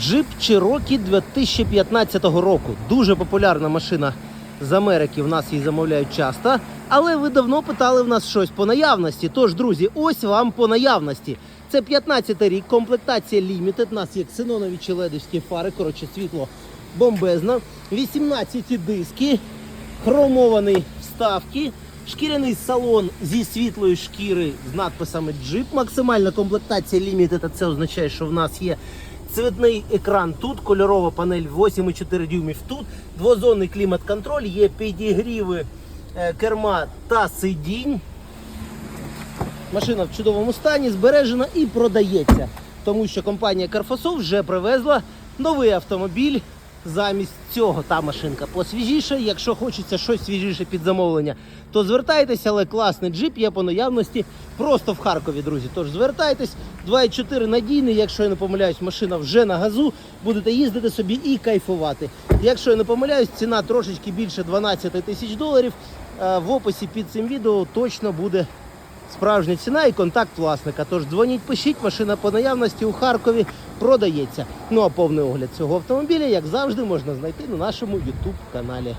Jeep Cherokee 2015 року. Дуже популярна машина з Америки. В нас її замовляють часто. Але ви давно питали в нас щось по наявності. Тож, друзі, ось вам по наявності. Це 15 рік, комплектація Limited. У нас є ксенонові чи ледовські фари. Коротше, світло бомбезно. 18 диски, хромовані вставки, шкіряний салон зі світлої шкіри з надписами Jeep. Максимальна комплектація Limited, це означає, що в нас є цветний екран тут, кольорова панель 8,4 дюймів тут, двозонний клімат-контроль, є підігріви е, керма та сидінь. Машина в чудовому стані, збережена і продається, тому що компанія Carfaso вже привезла новий автомобіль. Замість цього та машинка посвіжіша. Якщо хочеться щось свіжіше під замовлення, то звертайтеся, але класний джип є по наявності просто в Харкові, друзі. Тож звертайтесь, 2.4 надійний, якщо я не помиляюсь, машина вже на газу. Будете їздити собі і кайфувати. Якщо я не помиляюсь, ціна трошечки більше 12 тисяч доларів. Е, В описі під цим відео точно буде Справжня ціна і контакт власника. Тож дзвоніть, пишіть, машина по наявності у Харкові продається. Ну а повний огляд цього автомобіля, як завжди, можна знайти на нашому YouTube каналі.